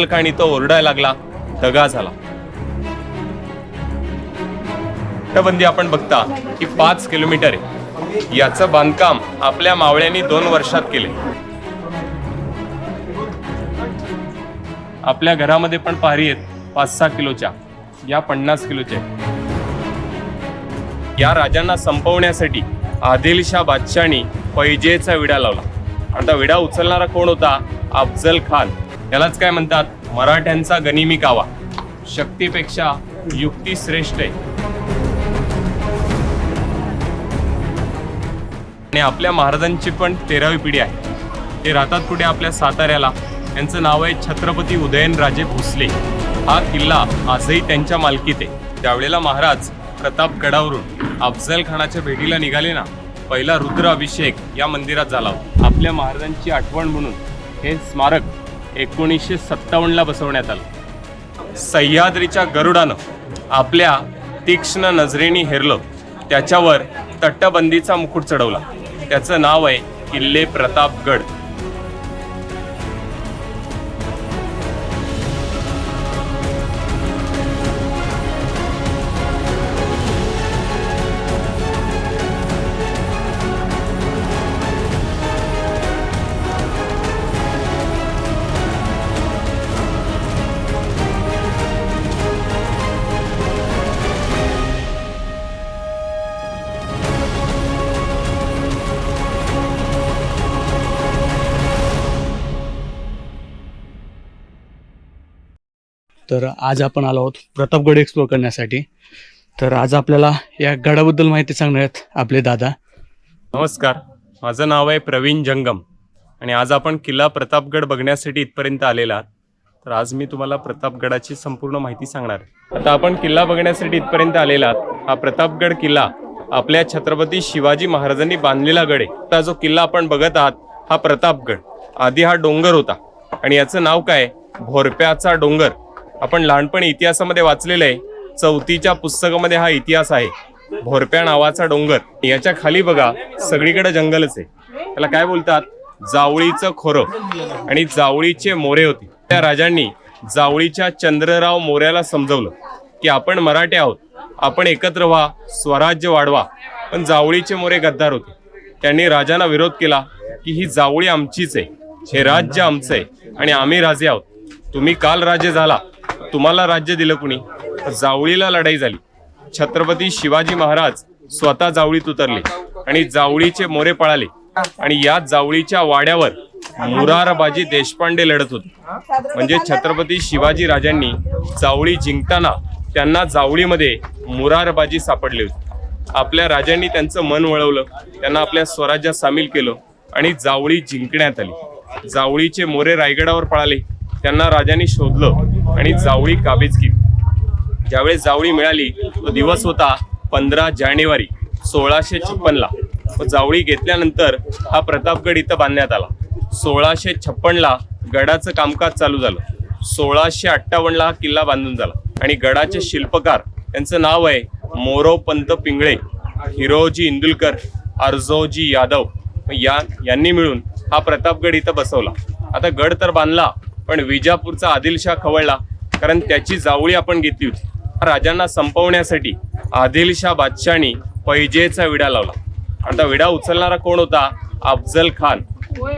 आणि तो ओरडायला लागला दगा झाला. बंदी आपण बघता की पाच किलोमीटर आहे. याचं बांधकाम आपल्या मावळ्यांनी दोन वर्षात केले. आपल्या घरामध्ये पण पाहरी आहेत पाच सहा किलोच्या. या पन्नास किलोच्या या राजांना संपवण्यासाठी आदिलशाह बादशाहनी पैजेचा विडा लावला. आता विडा उचलणारा कोण होता? अफजल खान. यालाच काय म्हणतात? मराठ्यांचा गनिमी कावा शक्तीपेक्षा युक्ती श्रेष्ठ आहे. आणि आपल्या महाराजांची पण तेरावी पिढी आहे. ते राहतात पुढे आपल्या साताऱ्याला. त्यांचं नाव आहे छत्रपती उदयनराजे भोसले. हा किल्ला आजही त्यांच्या मालकीत आहे. त्यावेळेला महाराज प्रतापगडावरून अफजल खानाच्या भेटीला निघाले ना पहिला रुद्र अभिषेक या मंदिरात झाला आपल्या महाराजांची आठवण म्हणून हे स्मारक एकोणीसशे सत्तावन्नला बसवण्यात आलं. सह्याद्रीच्या गरुडानं आपल्या तीक्ष्ण नजरेने हेरलं. त्याच्यावर तटबंदीचा मुकुट चढवला. त्याचं नाव आहे किल्ले प्रतापगड. तर आज आपण आलो आहोत प्रतापगड एक्सप्लोर करण्यासाठी. तर आज आपल्याला या गडाबद्दल माहिती सांगणार आहेत आपले दादा. नमस्कार. माझं नाव आहे प्रवीण जंगम आणि आज आपण किल्ला प्रतापगड बघण्यासाठी इथपर्यंत आलेला आहात. तर आज मी तुम्हाला प्रतापगडाची संपूर्ण माहिती सांगणार आता आपण किल्ला बघण्यासाठी इथपर्यंत आलेला आहात. हा प्रतापगड किल्ला आपल्या छत्रपती शिवाजी महाराजांनी बांधलेला गड आहे. आता जो किल्ला आपण बघत आहात हा प्रतापगड. आधी हा डोंगर होता. आणि याचं नाव काय? भोरप्याचा डोंगर. आपण लहानपणी इतिहासामध्ये वाचलेलं आहे. चौथीच्या पुस्तकामध्ये हा इतिहास आहे. भोरप्या नावाचा डोंगर. याच्या खाली बघा सगळीकडे जंगलच आहे. त्याला काय बोलतात? जावळीचं खोरं. आणि जावळीचे मोरे होते. त्या राजांनी जावळीच्या चंद्रराव मोऱ्याला समजवलं की आपण मराठे आहोत. आपण एकत्र व्हा स्वराज्य वाढवा. पण जावळीचे मोरे गद्दार होते. त्यांनी राजांना विरोध केला की ही जावळी आमचीच आहे. हे राज्य आमचं आहे. आणि आम्ही राजे आहोत. तुम्ही काल राजे झाला. तुम्हाला राज्य दिलं कुणी? जावळीला लढाई झाली. छत्रपती शिवाजी महाराज स्वतः जावळीत उतरले आणि जावळीचे मोरे पळाले. आणि या जावळीच्या वाड्यावर मुरारबाजी देशपांडे लढत होते. म्हणजे छत्रपती शिवाजी राजांनी जावळी जिंकताना त्यांना जावळीमध्ये मुरारबाजी सापडली होती. आपल्या राजांनी त्यांचं मन वळवलं. त्यांना आपल्या स्वराज्यात सामील केलं आणि जावळी जिंकण्यात आली. जावळीचे मोरे रायगडावर पळाले. त्यांना राजांनी शोधलं आणि जावळी काबीज केली. ज्यावेळेस जावळी मिळाली तो दिवस होता पंधरा जानेवारी सोळाशे छप्पनला. व जावळी घेतल्यानंतर हा प्रतापगड इथं बांधण्यात आला. सोळाशे छप्पनला गडाचं कामकाज चालू झालं. सोळाशे अठ्ठावन्नला हा किल्ला बांधून झाला. आणि गडाचे शिल्पकार यांचं नाव आहे मोरोपंत पिंगळे हिरोजी इंदुलकर अर्जोजी यादव. या यांनी मिळून हा प्रतापगड इथं बसवला. आता गड तर बांधला पण विजापूरचा आदिलशाह खवळला कारण त्याची जावळी आपण घेतली होती. राजांना संपवण्यासाठी आदिलशाह बादशाहनी पैजेचा विडा लावला. आता विडा उचलणारा कोण होता? अफजल खान.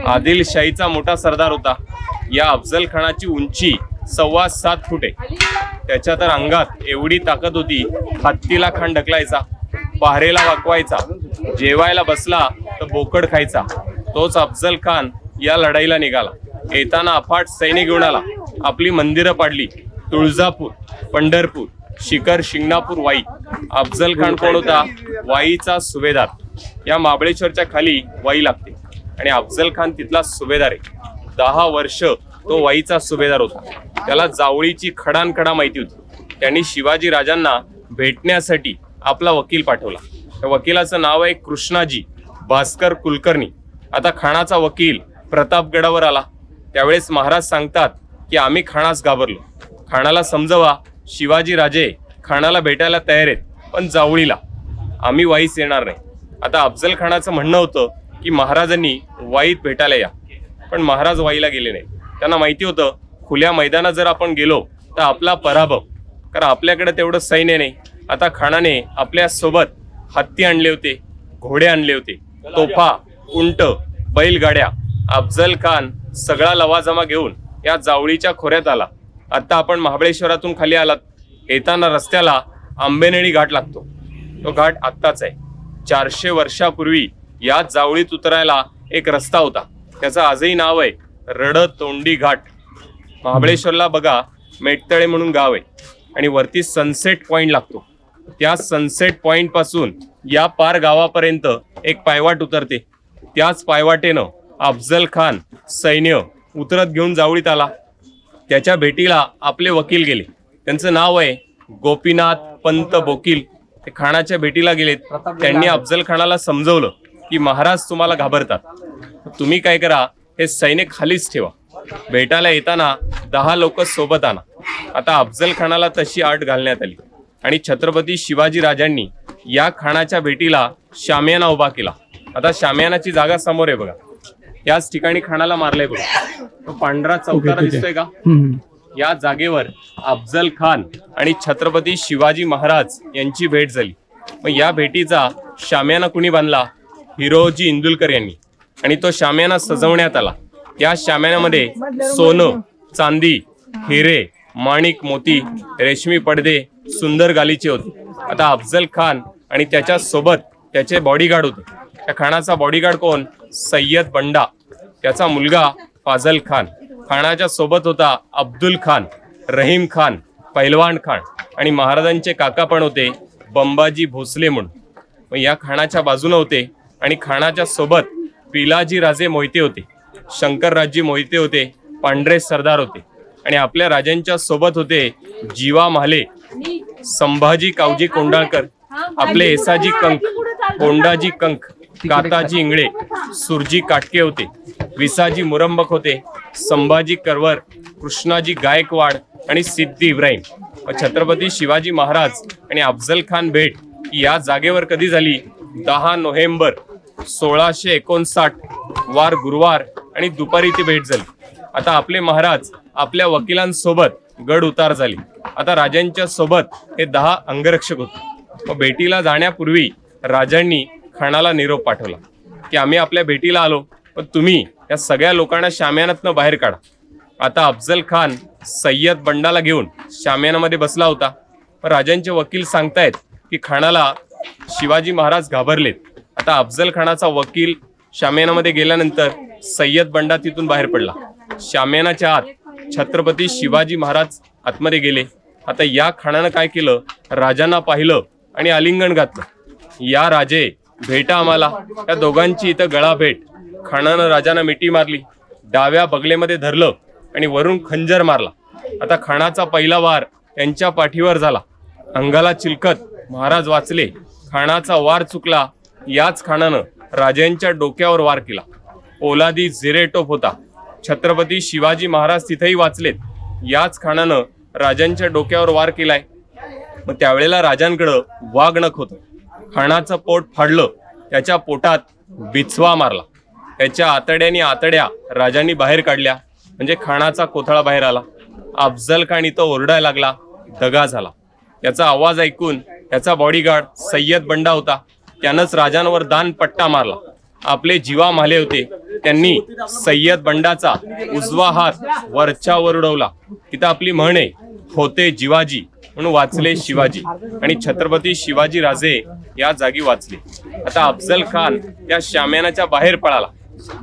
आदिलशाहीचा मोठा सरदार होता. या अफजल खानाची उंची सव्वा सात फुटे आहे. त्याच्या तर अंगात एवढी ताकद होती हत्तीला खान ढकलायचा पहारेला वाकवायचा जेवायला बसला तर बोकड खायचा. तोच अफजल खान या लढाईला निघाला. येताना अफाट सैन्य घेऊन आला. आपली मंदिरं पाडली. तुळजापूर पंढरपूर शिखर शिंगणापूर वाई. अफजल खान कोण होता? वाईचा सुभेदार. या महाबळेश्वरच्या खाली वाई लागते. आणि अफजल खान तिथला सुभेदार आहे. दहा वर्ष तो वाईचा सुभेदार होता. त्याला जावळीची खडानखडा माहिती होती. त्यांनी शिवाजी राजांना भेटण्यासाठी आपला वकील पाठवला. त्या वकिलाचं नाव आहे कृष्णाजी भास्कर कुलकर्णी. आता खानाचा वकील प्रतापगडावर आला. त्यावेळेस महाराज सांगतात की आम्ही खाणास घाबरलो. खाणाला समजवा शिवाजी राजे खाणाला भेटायला तयार आहेत पण जावळीला. आम्ही वाईस येणार नाही. आता अफजल खानाचं म्हणणं होतं की महाराजांनी वाईत भेटायला या. पण महाराज वाईला गेले नाही. त्यांना माहिती होतं खुल्या मैदानात जर आपण गेलो तर आपला पराभव. कारण आपल्याकडे तेवढं सैन्य नाही. आता खानाने आपल्यासोबत हत्ती आणले होते घोडे आणले होते. तोफा उंट बैलगाड्या अफजल खान सगळा लवाजमा घेऊन या जावळीच्या खोऱ्यात आला. आत्ता आपण महाबळेश्वरातून खाली आलात. येताना रस्त्याला आंबेनेळी घाट लागतो. तो घाट आत्ताच आहे. चारशे वर्षापूर्वी या जावळीत उतरायला एक रस्ता होता. त्याचं आजही नाव आहे रड तोंडी घाट. महाबळेश्वरला बघा मेटतळे म्हणून गाव आहे. आणि वरती सनसेट पॉईंट लागतो. त्या सनसेट पॉईंटपासून या पार गावापर्यंत एक पायवाट उतरते. त्याच पायवाटेनं अफजल खान सैन्य उतरत घेऊन जावळीत आला. त्याच्या भेटीला आपले वकील गेले. त्यांचं नाव आहे गोपीनाथ पंत बोकील. ते खानाच्या भेटीला गेलेत. त्यांनी अफजल खानाला समजवलं की महाराज तुम्हाला घाबरतात. तुम्ही काय करा हे सैन्य खालीच ठेवा. भेटायला येताना दहा लोक सोबत आणा. आता अफजल खानाला तशी आट घालण्यात आली. आणि छत्रपती शिवाजी राजांनी या खानाच्या भेटीला शामियाना उभा केला. आता शामियानाची जागा समोर आहे बघा. याच ठिकाणी खानाला मारलंय बघा. तो पांढरा चौकारा. दिसतोय का. या जागेवर अफजल खान आणि छत्रपती शिवाजी महाराज यांची भेट झाली. मग या भेटीचा शामियाना कुणी बांधला? हिरोजी इंदुलकर यांनी. आणि तो शामियाना सजवण्यात आला. या शामियानामध्ये सोनं चांदी हिरे माणिक मोती रेशमी पडदे सुंदर गालीचे होते. आता अफजल खान आणि त्याच्या सोबत त्याचे बॉडीगार्ड होते. त्या खानाचा बॉडीगार्ड कोण? सय्यद बंडा. त्याचा मुलगा फाजल खान. खानाच्या सोबत होता अब्दुल खान रहीम खान पैलवान खान आणि महाराजांचे काका पण होते बंबाजी भोसले म्हणून. मग या खानाच्या बाजूने होते आणि खानाच्या सोबत पिलाजी राजे मोहिते होते शंकरराजी मोहिते होते पांढरे सरदार होते आणि आपल्या राजांच्या सोबत होते जीवा म्हाले संभाजी कावजी कोंडाळकर आपले एसाजी कंक कोंडाजी कंक काताजी इंगळे सुरजी काटके होते विसाजी मुरंबक होते संभाजी करवर कृष्णाजी गायकवाड आणि सिद्धी इब्राहिम. व छत्रपती शिवाजी महाराज आणि अफजल खान भेट या जागेवर कधी झाली? दहा नोव्हेंबर सोळाशे एकोणसाठ वार गुरुवार आणि दुपारी ती भेट झाली. आता आपले महाराज आपल्या वकिलांसोबत गड उतार झाले. आता राजांच्या सोबत हे दहा अंगरक्षक होते. भेटीला जाण्यापूर्वी राजांनी खानाला निरोप पाठवला की आम्ही आपल्या भेटीला आलो पण तुम्ही या सगळ्या लोकांना शामियानातनं बाहेर काढा. आता अफजल खान सय्यद बंडाला घेऊन शामियानामध्ये बसला होता. पण राजांचे वकील सांगतायत की खानाला शिवाजी महाराज घाबरलेत. आता अफजल खानाचा वकील शामियानामध्ये गेल्यानंतर सय्यद बंडा तिथून बाहेर पडला. शामियानाच्या आत छत्रपती शिवाजी महाराज आतमध्ये गेले. आता या खानानं काय केलं? राजांना पाहिलं आणि आलिंगन घातलं. या राजे भेटा आम्हाला. या दोघांची इथं गळा भेट खाणानं राजांना मिठी मारली. डाव्या बगलेमध्ये धरलं आणि वरून खंजर मारला. आता खाणाचा पहिला वार त्यांच्या पाठीवर झाला. अंगाला चिलखत महाराज वाचले. खाणाचा वार चुकला. याच खाणानं राजांच्या डोक्यावर वार केला. ओलादी जिरेटोप होता. छत्रपती शिवाजी महाराज तिथेही वाचलेत. याच खाणानं राजांच्या डोक्यावर वार केलाय. मग त्यावेळेला राजांकडं वाघनख होतं. खणाचं पोट फाडलं त्याच्या पोटात बिचवा मारला. त्याच्या आतड्यानी आतड्या राजांनी बाहेर काढल्या. म्हणजे खाणाचा कोथळा बाहेर आला. अफजल खान इथं ओरडायला लागला दगा झाला. याचा आवाज ऐकून त्याचा बॉडीगार्ड सय्यद बंडा होता. त्यानंच राजांवर दान पट्टा मारला. आपले जीवा माले होते. त्यांनी सय्यद बंडाचा उजवा हात वरच्यावर उडवला. तिथं आपली म्हणे होते जीवाजी. म्हणून वाचले शिवाजी. आणि छत्रपती शिवाजी राजे या जागी वाचले. आता अफजल खान या शामियानाच्या बाहेर पळाला.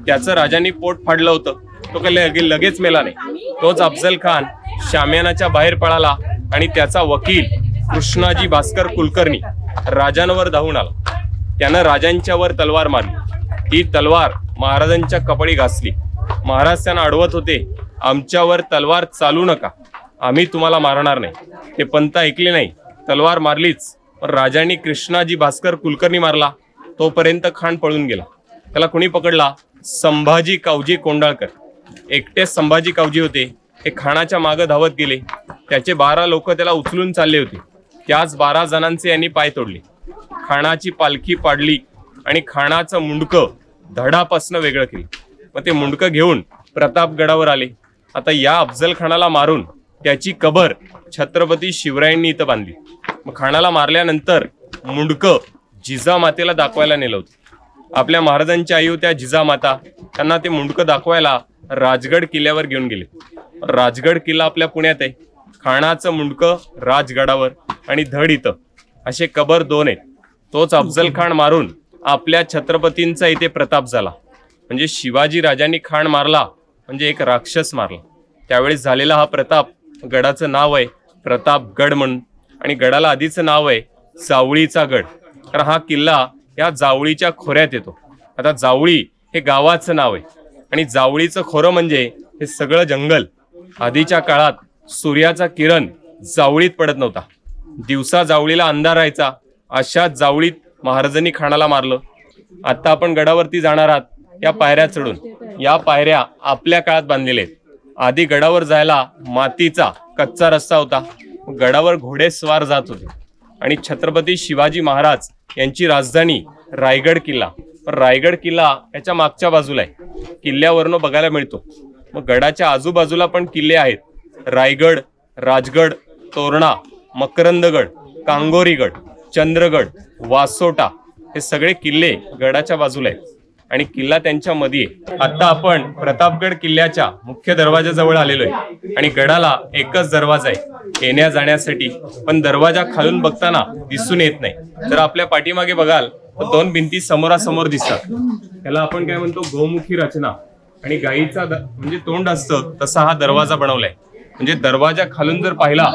त्याचं राजांनी पोट फाडलं होतं. तो काही लगेच मेला नाही. तोच अफजल खान शामियानाच्या बाहेर पळाला आणि त्याचा वकील कृष्णाजी भास्कर कुलकर्णी राजांवर धावून आला. त्यानं राजांच्यावर तलवार मारली. ती तलवार महाराजांच्या कपडी घासली. महाराज त्यांना अडवत होते आमच्यावर तलवार चालू नका. आम्ही तुम्हाला मारणार नाही. ते पंत ऐकले नाही. तलवार मारलीच. पण राजांनी कृष्णाजी भास्कर कुलकर्णी मारला. तोपर्यंत खान पळून गेला. त्याला कुणी पकडला? संभाजी कावजी कोंडाळकर. एकटेच संभाजी कावजी होते. हे खानाच्या मागं धावत गेले. त्याचे बारा लोक त्याला उचलून चालले होते. त्याच बारा जणांचे यांनी पाय तोडले. खानाची पालखी पाडली आणि खानाचं मुंडकं धडापासनं वेगळं केलं. मग ते मुंडकं घेऊन प्रतापगडावर आले. आता या अफजल खानाला मारून त्याची कबर छत्रपती शिवरायांनी इथं बांधली. मग खाणाला मारल्यानंतर मुंडकं जिजामातेला दाखवायला नेलं होतं. आपल्या महाराजांची आई होत्या जिजामाता त्यांना ते मुंडकं दाखवायला राजगड किल्ल्यावर घेऊन गेले. राजगड किल्ला आपल्या पुण्यात आहे. खाणाचं मुंडकं राजगडावर आणि धड इथं. असे कबर दोन आहेत. तोच अफजल खान मारून आपल्या छत्रपतींचा इथे प्रताप झाला. म्हणजे शिवाजी राजांनी खाण मारला. म्हणजे एक राक्षस मारला. त्यावेळेस झालेला हा प्रताप गडाचं नाव आहे प्रतापगड म्हणून. आणि गडाला आधीचं नाव आहे जावळीचा गड. कारण हा किल्ला या जावळीच्या खोऱ्यात येतो. आता जावळी हे गावाचं नाव आहे. आणि जावळीचं खोरं म्हणजे हे सगळं जंगल. आधीच्या काळात सूर्याचा किरण जावळीत पडत नव्हता. दिवसा जावळीला अंधार राहायचा. अशाच जावळीत महाराजांनी खानाला मारलं. आता आपण गडावरती जाणार आहात या पायऱ्या चढून. या पायऱ्या आपल्या काळात बांधलेल्या आहेत. आधी गडावर जायला मातीचा कच्चा रस्ता होता. गडावर घोडे स्वार जात होते. आणि छत्रपती शिवाजी महाराज यांची राजधानी रायगड किल्ला. रायगड किल्ला याच्या मागच्या बाजूला आहे. किल्ल्यावरनं बघायला मिळतो. मग गडाच्या आजूबाजूला पण किल्ले आहेत. रायगड राजगड तोरणा मकरंदगड कांगोरीगड चंद्रगड वासोटा हे सगळे किल्ले गडाच्या बाजूला आहेत. आणि किल्ला त्यांच्या मध्ये आता आपण प्रतापगड किल्ल्याच्या मुख्य दरवाजाजवळ आलेलो आहे आणि गडाला एकच दरवाजा आहे. येण्या जाण्यासाठी. पण दरवाजा खालून बघताना दिसून येत नाही. तर आपल्या पाठीमागे बघाल तर दोन भिंती समोरासमोर दिसतात. त्याला आपण काय म्हणतो? गोमुखी रचना. आणि गाईचा म्हणजे तोंड असतं तसा हा दरवाजा बनवलाय. म्हणजे दरवाजा खालून जर पाहिला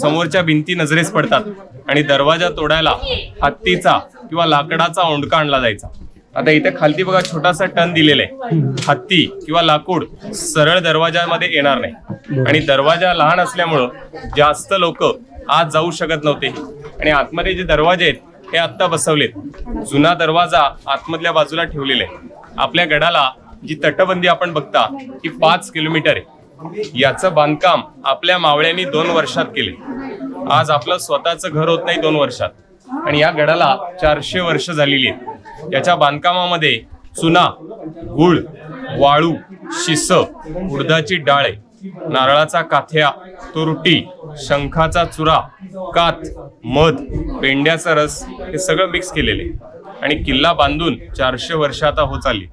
समोरच्या भिंती नजरेस पडतात. आणि दरवाजा तोडायला हत्तीचा किंवा लाकडाचा ओंडका आणला जायचा. आता इथे खालती बघा छोटासा टन दिलेला आहे. हत्ती किंवा लाकूड सरळ दरवाजामध्ये येणार नाही. आणि दरवाजा लहान असल्यामुळं जास्त लोक आत जाऊ शकत नव्हते. आणि आतमध्ये जे दरवाजे आहेत हे आत्ता बसवलेत. जुना दरवाजा आतमधल्या बाजूला ठेवलेला आहे. आपल्या गडाला जी तटबंदी आपण बघता ती पाच किलोमीटर आहे. याचं बांधकाम आपल्या मावळ्यांनी दोन वर्षात केले. आज आपलं स्वतःचं घर होत नाही दोन वर्षात. आणि या गडाला चारशे वर्ष झालेली आहेत. याच्या बांधकामामध्ये चुना गुळ वाळू शिस उडदाची डाळे नारळाचा काथ्या तुरटी शंखाचा चुरा कात मध पेंड्याचा रस हे सगळं मिक्स केलेले. आणि किल्ला बांधून चारशे वर्ष आता होत आली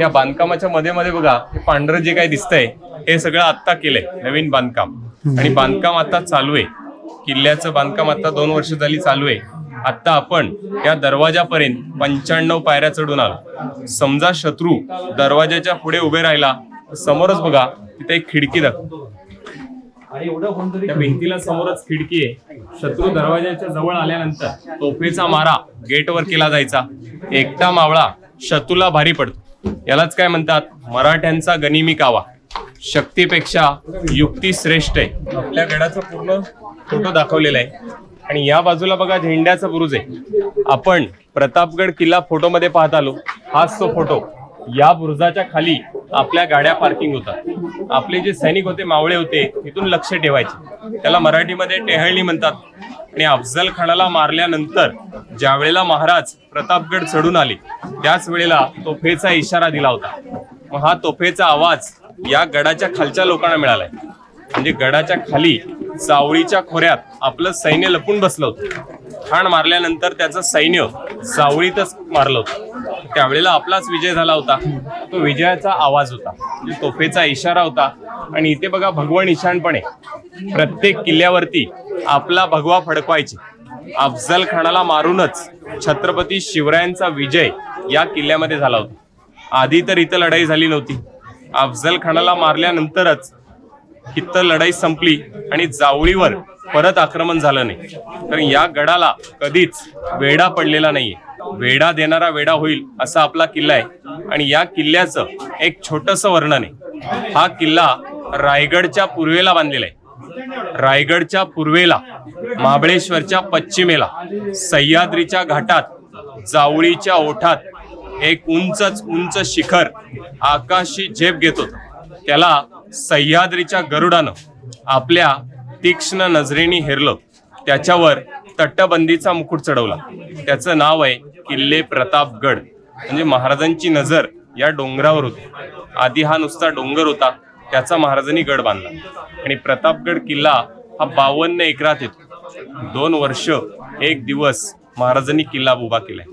या बांधकामाच्या मध्ये मध्ये बघा हे पांढरं जे काही दिसतंय हे सगळं आत्ता केलंय नवीन बांधकाम. आणि बांधकाम आता चालू आहे. किल्ल्याचं बांधकाम आता दोन वर्ष झाली चालू आहे. आता आपण या दरवाजापर्यंत पंच्याण्णव पायऱ्या चढून आलो. समजा शत्रू दरवाजाच्या पुढे उभे राहिला समोरच बघा तिथे एक खिडकी दाखव. त्या भिंतीला समोरच खिडकी आहे. शत्रू दरवाजाच्या जवळ आल्यानंतर तोफेचा मारा गेटवर केला जायचा. एकटा मावळा शत्रूला भारी पडतो. यालाच काय म्हणतात? मराठ्यांचा गनिमी कावा. शक्तीपेक्षा युक्ती श्रेष्ठ आहे. आपल्या गडाचा पूर्ण फोटो दाखवलेला आहे. आणि या बाजूला बघा झेंड्याचा बुरुज आहे. आपण प्रतापगड किल्ला फोटोमध्ये पाहत आलो. हाच तो फोटो. या बुरुजाच्या खाली आपल्या गाड्या पार्किंग होतात. आपले जे सैनिक होते मावळे होते तिथून लक्ष ठेवायचे. त्याला मराठीमध्ये टेहळणी म्हणतात. आणि अफजल खानाला मारल्यानंतर ज्या वेळेला महाराज प्रतापगड चढून आले त्याच वेळेला तोफेचा इशारा दिला होता. मग हा तोफेचा आवाज या गडाच्या खालच्या लोकांना मिळालाय. म्हणजे गडाच्या खाली जावळीच्या खोऱ्यात आपलं सैन्य लपून बसलं होतं. खाण मारल्यानंतर त्याचं सैन्य जावळीतच मारलं होतं. त्यावेळेला आपलाच विजय झाला होता. तो विजयाचा आवाज होता. म्हणजे तोफेचा इशारा होता. आणि इथे बघा भगवान निशाण प्रत्येक किल्ल्यावरती आपला भगवा फडकवायचे. अफजल खानाला मारूनच छत्रपती शिवरायांचा विजय या किल्ल्यामध्ये झाला होता. आधी तर इथं लढाई झाली नव्हती. अफजल खानाला मारल्यानंतरच इथं लढाई संपली आणि जावळीवर परत आक्रमण झालं नाही. तर या गडाला कधीच वेढा पडलेला नाहीये. वेढा देणारा वेढा होईल असा आपला किल्ला आहे. आणि या किल्ल्याचं एक छोटस वर्णन आहे. हा किल्ला रायगडच्या पूर्वेला बांधलेला आहे. रायगडच्या पूर्वेला महाबळेश्वरच्या पश्चिमेला सह्याद्रीच्या घाटात जावळीच्या ओठात एक उंचच उंच शिखर आकाशी झेप घेत होत. त्याला सह्याद्रीच्या गरुडानं आपल्या तीक्ष्ण नजरेने हेरलं. त्याच्यावर तटबंदीचा मुकुट चढवला. त्याचं नाव आहे किल्ले प्रतापगड. म्हणजे महाराजांची नजर या डोंगरावर होती. आधी हा नुसता डोंगर होता. त्याचा महाराजांनी गड बांधला. आणि प्रतापगड किल्ला हा बावन्न एकरात येतो. दोन वर्ष एक दिवस महाराजांनी किल्ला उभा केलाय.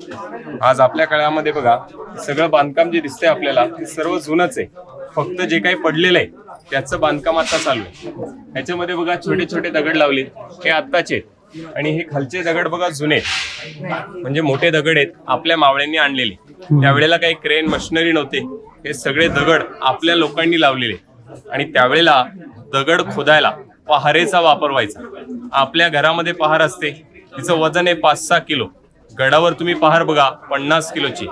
आज आपल्या काळामध्ये बघा सगळं बांधकाम जे दिसतंय आपल्याला ते सर्व जुनच आहे. फक्त जे काही पडलेलं आहे त्याचं बांधकाम आता चालू आहे. ह्याच्यामध्ये बघा छोटे छोटे दगड लावले हे आत्ताचे आहेत. आणि हे खालचे दगड बघा जुने आहेत. म्हणजे मोठे दगड आहेत आपल्या मावळ्यांनी आणलेले. त्यावेळेला काही क्रेन मशिनरी नव्हते. हे सगळे दगड आपल्या लोकांनी लावलेले. आणि त्यावेळेला दगड खोदायला पहारेचा वापर व्हायचा. आपल्या घरामध्ये पहार असते. तिचं वजन आहे पाच सहा किलो. गडावर तुम्ही पहार बघा पन्नास किलोची.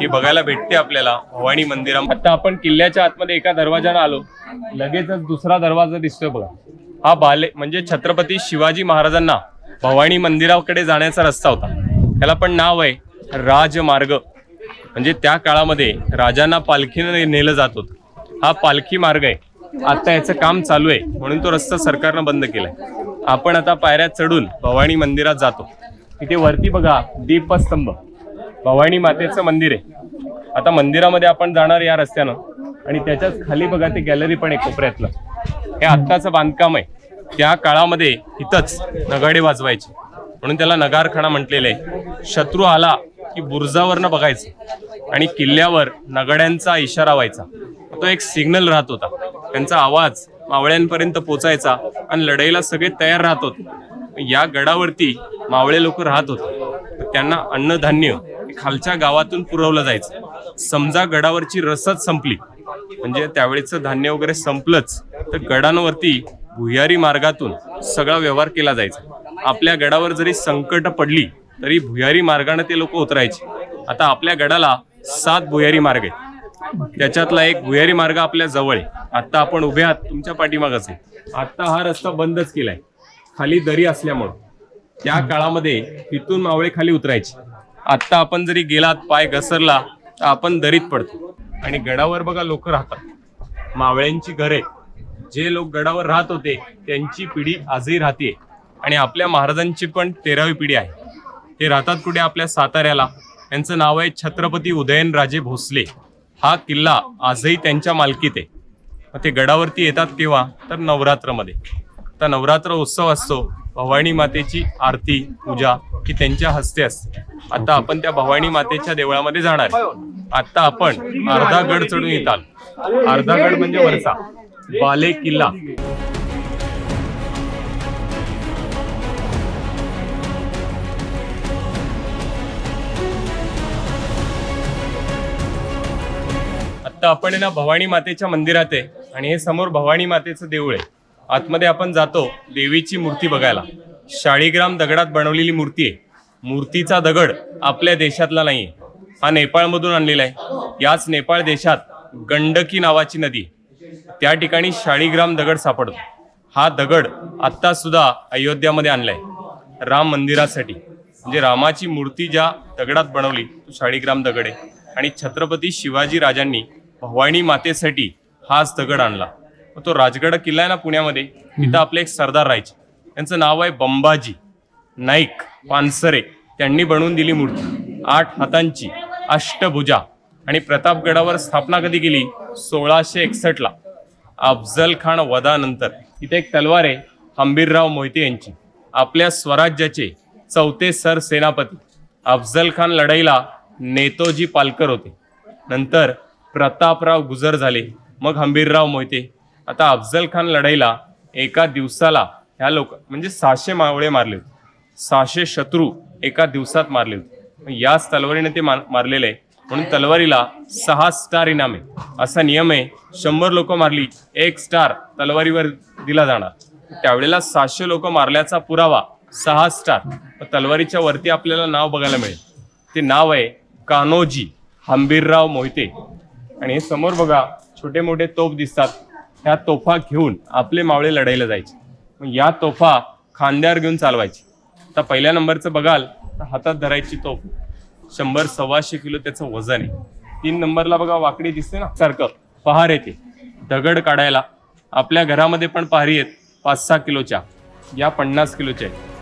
ही बघायला भेटते आपल्याला भवानी मंदिरा आता आपण किल्ल्याच्या आतमध्ये एका दरवाजानं आलो. लगेचच दुसरा दरवाजा दिसतोय बघा. हा बाले म्हणजे छत्रपती शिवाजी महाराजांना भवानी मंदिराकडे जाण्याचा रस्ता होता. त्याला पण नाव आहे राजमार्ग. म्हणजे त्या काळामध्ये राजांना पालखीनं नेलं जात होतं. हा पालखी मार्ग आहे. आता याचं काम चालू आहे म्हणून तो रस्ता सरकारनं बंद केलाय. आपण आता पायऱ्या चढून भवानी मंदिरात जातो. इथे वरती बघा दीपस्तंभ. भवानी मातेचं मंदिर आहे. आता मंदिरामध्ये आपण जाणार या रस्त्यानं. आणि त्याच्याच खाली बघा ते गॅलरी पण आहे कोपऱ्यातलं. हे आत्ताचं बांधकाम आहे. त्या काळामध्ये इथंच नगाडे वाजवायचे. म्हणून त्याला नगारखाना म्हटलेलं आहे. शत्रू आला की बुर्जावरनं बघायचं. आणि किल्ल्यावर नगाड्यांचा इशारा व्हायचा. तो एक सिग्नल राहत होता. त्यांचा आवाज मावळ्यांपर्यंत पोचायचा. आणि लढाईला सगळे तयार राहत होते. या गडावरती मावळे लोक राहत होते. तर त्यांना अन्नधान्य खालच्या गावातून पुरवलं जायचं. समजा गडावरची रसद संपली म्हणजे त्यावेळेचं धान्य वगैरे संपलंच तर गडांवरती भुयारी मार्गातून सगळा व्यवहार केला जायचा. आपल्या गडावर जरी संकट पडली तरी भुयारी मार्गाने ते लोक उतरायचे. आता आपल्या गडाला सात भुयारी मार्ग आहे त्याच्यातला एक भुयारी मार्ग आपल्या जवळ आहे. आता आपण उभे आहात तुमच्या पाठीमागच आहे. आता हा रस्ता बंदच केलाय. खाली दरी असल्यामुळं. त्या काळामध्ये तिथून मावळे खाली उतरायचे. आता आपण जरी गेलात पाय घसरला तर आपण दरीत पडतो. आणि गडावर बघा लोक राहतात. मावळ्यांची घरे. जे लोक गडावर राहत होते त्यांची पिढी आजही राहते आणि आपल्या महाराजांची पण तेरावी पिढी आहे. ते राहतात कुठे? आपल्या साताऱ्याला. यांचं नाव आहे छत्रपती उदयनराजे भोसले. हा किल्ला आजही त्यांच्या मालकीत आहे. मग ते गडावरती येतात केव्हा? तर नवरात्रमध्ये. आता नवरात्र उत्सव असतो. भवानी मातेची आरती पूजा ही त्यांच्या हस्ते असते. आता आपण त्या भवानी मातेच्या देवळामध्ये जाणार आता आपण अर्धा गड चढून येताल. अर्धा गड म्हणजे वरचा. बाले किल्ला. आता आपण आहे ना भवानी मातेच्या मंदिरात आहे आणि हे समोर भवानी मातेचं देऊळ आहे. आतमध्ये आपण जातो देवीची मूर्ती बघायला. शाळीग्राम दगडात बनवलेली मूर्ती आहे. मूर्तीचा दगड आपल्या देशातला नाही आहे हा नेपाळमधून आणलेला आहे. याच नेपाळ देशात गंडकी नावाची नदी आहे. त्या ठिकाणी शाळीग्राम दगड सापडतो. हा दगड आत्तासुद्धा अयोध्यामध्ये अयोध्यामध्ये आणलाय. राम मंदिरासाठी. म्हणजे रामाची मूर्ती ज्या दगडात बनवली तो शाळीग्राम दगड आहे. आणि छत्रपती शिवाजी राजांनी भवानी मातेसाठी हाच दगड आणला. तो राजगड किल्ला आहे ना पुण्यामध्ये तिथं आपले एक सरदार राहायचे. त्यांचं नाव आहे बंबाजी नाईक पानसरे. त्यांनी बनवून दिली मूर्ती. आठ हातांची अष्टभुजा. आणि प्रतापगडावर स्थापना कधी केली? सोळाशे एकसष्टला. अफजल खान वधानंतर. इथे एक तलवार आहे हंबीरराव मोहिते यांची. आपल्या स्वराज्याचे चौथे सर सेनापती. अफजल खान लढाईला नेतोजी पालकर होते. नंतर प्रतापराव गुजर झाले. मग हंबीरराव मोहिते आता अफजल खान लढाईला एका दिवसाला ह्या लोक म्हणजे सहाशे मावळे मारले होते सहाशे शत्रू एका दिवसात मारले होते याच तलवारीने ते मार- मारलेले आहे. म्हणून तलवारीला सहा स्टार इनाम आहे. असा नियम आहे शंभर लोक मारली एक स्टार तलवारीवर दिला जाणार. त्यावेळेला सहाशे लोक मारल्याचा पुरावा सहा स्टार. तलवारीच्या वरती आपल्याला नाव बघायला मिळेल. ते नाव आहे कान्होजी हंबीरराव मोहिते. आणि हे समोर बघा छोटे मोठे तोफ दिसतात. ह्या तोफा घेऊन आपले मावळे लढायला जायचे. मग या तोफा खांद्यावर घेऊन चालवायची. आता पहिल्या नंबरचं बघाल तर हातात धरायची तोफ. शंभर सव्वाशे किलो त्याचं वजन आहे. तीन नंबरला बघा वाकडी दिसते ना सारखं. पहार येते. दगड काढायला. आपल्या घरामध्ये पण पहारी आहेत. पाच सहा किलोच्या. या पन्नास किलोच्या आहेत.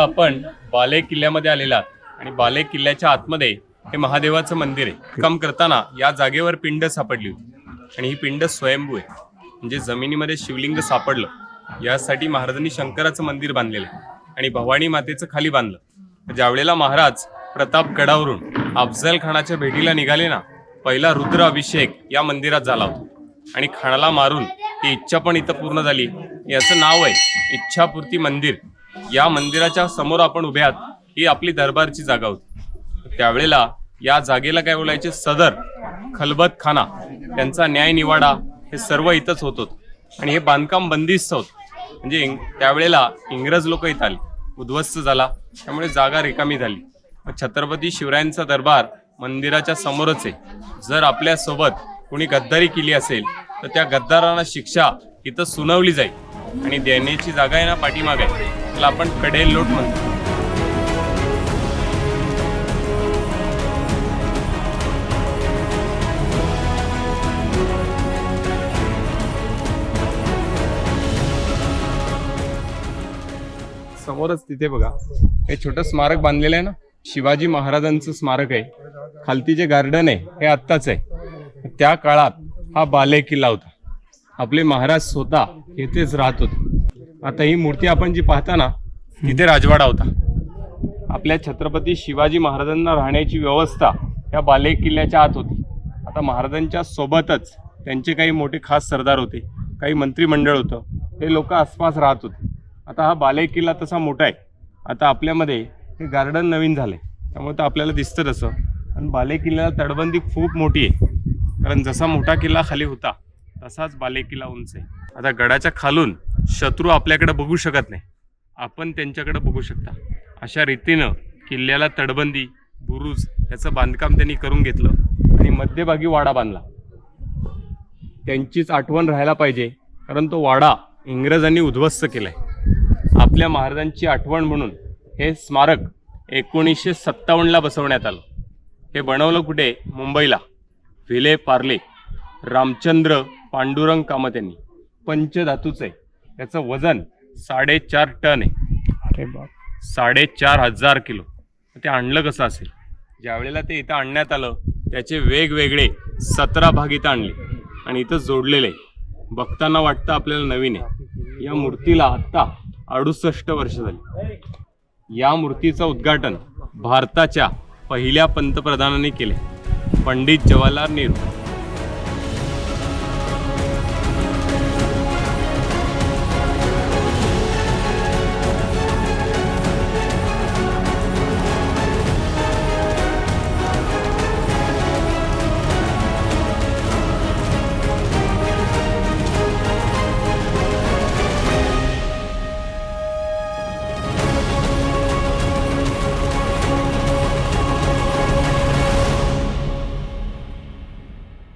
आता आपण बाले किल्ल्यामध्ये आलेला आहात. आणि बाले किल्ल्याच्या आतमध्ये हे महादेवाचं मंदिर आहे. काम करताना या जागेवर पिंड सापडली होती. आणि ही पिंड स्वयंभू आहे. म्हणजे जमिनीमध्ये शिवलिंग सापडलं. यासाठी महाराजांनी शंकराचं मंदिर बांधलेलं आणि भवानी मातेचं खाली बांधलं. ज्यावेळेला महाराज प्रतापगडावरून अफजल खानाच्या भेटीला निघाले ना पहिला रुद्र अभिषेक या मंदिरात झाला होता. आणि खानाला मारून ती इच्छा पण इथं पूर्ण झाली. याचं नाव आहे इच्छापूर्ती मंदिर. या मंदिराच्या समोर आपण उभे आहात ही आपली दरबारची जागा होती. त्यावेळेला या जागेला काय बोलायचे? सदर खलबत खाना त्यांचा न्याय निवाडा हे सर्व इथंच होत होतं. आणि हे बांधकाम बंदिस्त होत. म्हणजे त्यावेळेला इंग्रज लोक इथं आले. उद्ध्वस्त झाला. त्यामुळे जागा रिकामी झाली. छत्रपती शिवरायांचा दरबार मंदिराच्या समोरच आहे. जर आपल्यासोबत कोणी गद्दारी केली असेल तर त्या गद्दारांना शिक्षा इथं सुनावली जाईल. आणि देण्याची जागा आहे ना पाठीमाग आहे त्याला आपण कडेल लोट म्हणतो. समोरच तिथे बघा हे छोटं स्मारक बांधलेलं आहे ना शिवाजी महाराजांचं स्मारक आहे. खालती जे गार्डन आहे हे आत्ताच आहे. त्या काळात हा बाले किल्ला होता. आपले महाराज स्वतः येथेच राहत होते. आता ही मूर्ती आपण जी पाहता ना तिथे राजवाडा होता. आपल्या छत्रपती शिवाजी महाराजांना राहण्याची व्यवस्था या बाले किल्ल्याच्या आत होती. आता महाराजांच्या सोबतच त्यांचे काही मोठे खास सरदार होते काही मंत्रिमंडळ होतं हे लोक आसपास राहत होते. आता हा बाले किल्ला तसा मोठा आहे. आता आपल्यामध्ये हे गार्डन नवीन झालंय. त्यामुळे तर आपल्याला दिसतं तसं. आणि बाले किल्ल्याला तटबंदी खूप मोठी आहे. कारण जसा मोठा किल्ला खाली होता तसाच बालेकिला उंच आहे. आता गडाच्या खालून शत्रू आपल्याकडे बघू शकत नाही. आपण त्यांच्याकडे बघू शकता. अशा रीतीनं किल्ल्याला तडबंदी बुरुज याचं बांधकाम त्यांनी करून घेतलं आणि मध्यभागी वाडा बांधला. त्यांचीच आठवण राहायला पाहिजे कारण तो वाडा इंग्रजांनी उद्ध्वस्त केलाय. आपल्या महाराजांची आठवण म्हणून हे स्मारक एकोणीसशे सत्तावन्नला बसवण्यात आलं. हे बनवलं कुठे? मुंबईला. विले पार्ले रामचंद्र पांडुरंग कामत यांनी पंचधातूचं आहे त्याचं वजन साडेचार टन आहे. अरे बाप. साडेचार हजार किलो. ते आणलं कसं असेल? ज्या वेळेला ते इथं आणण्यात आलं त्याचे वेगवेगळे सतरा भाग इथं आणले आणि इथं जोडलेले. बघताना वाटतं आपल्याला नवीन आहे. या मूर्तीला आत्ता अडुसष्ट वर्ष झाली. या मूर्तीचं उद्घाटन भारताच्या पहिल्या पंतप्रधानांनी केले पंडित जवाहरलाल नेहरू.